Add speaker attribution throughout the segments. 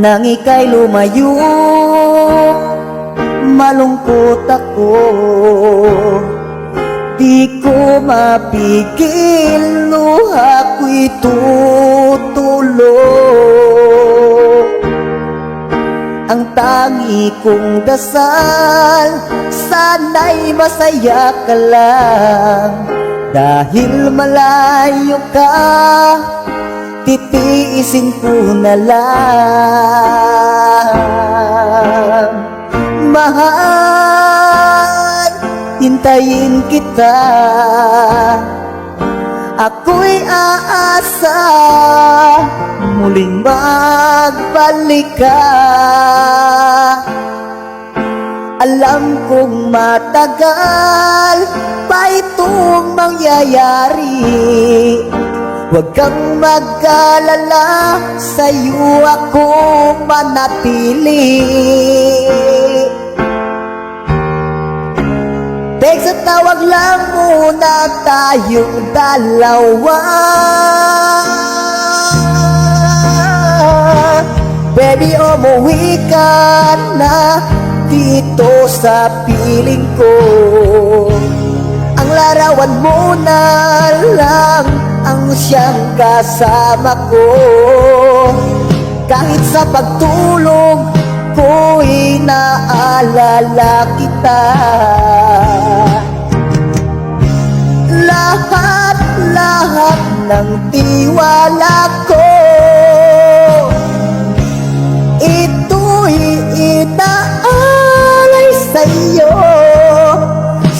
Speaker 1: Nang ika'y lumayo Malungkot ako. Di ko mapigil Luha ko'y tutulo. Ang tangi kong dasal Sana'y masaya ka lang. Dahil malayo ka Titiisin ko na lang. Mahal, hintayin kita. Ako'y aasa Muling magbalik ka Alam kong matagal Pa itong mangyayari Huwag kang mag-alala Sa'yo ako manatili. Tek sa tawag lang muna tayong dalawa. Baby, umuwi ka na dito sa piling ko. Ang larawan mo na lang ang siyang kasama ko. Kahit sa pagtulog ko'y naalala kita. Lahat-lahat ng tiwala ko. Ito'y inaalay sa'yo.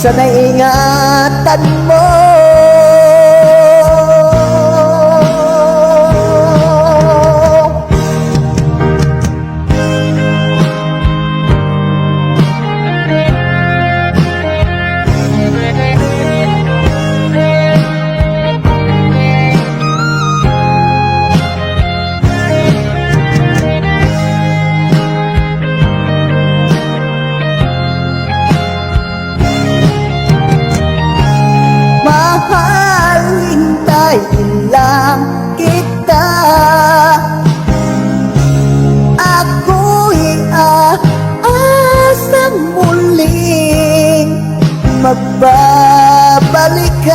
Speaker 1: Sana'y ingatan mo magbabalik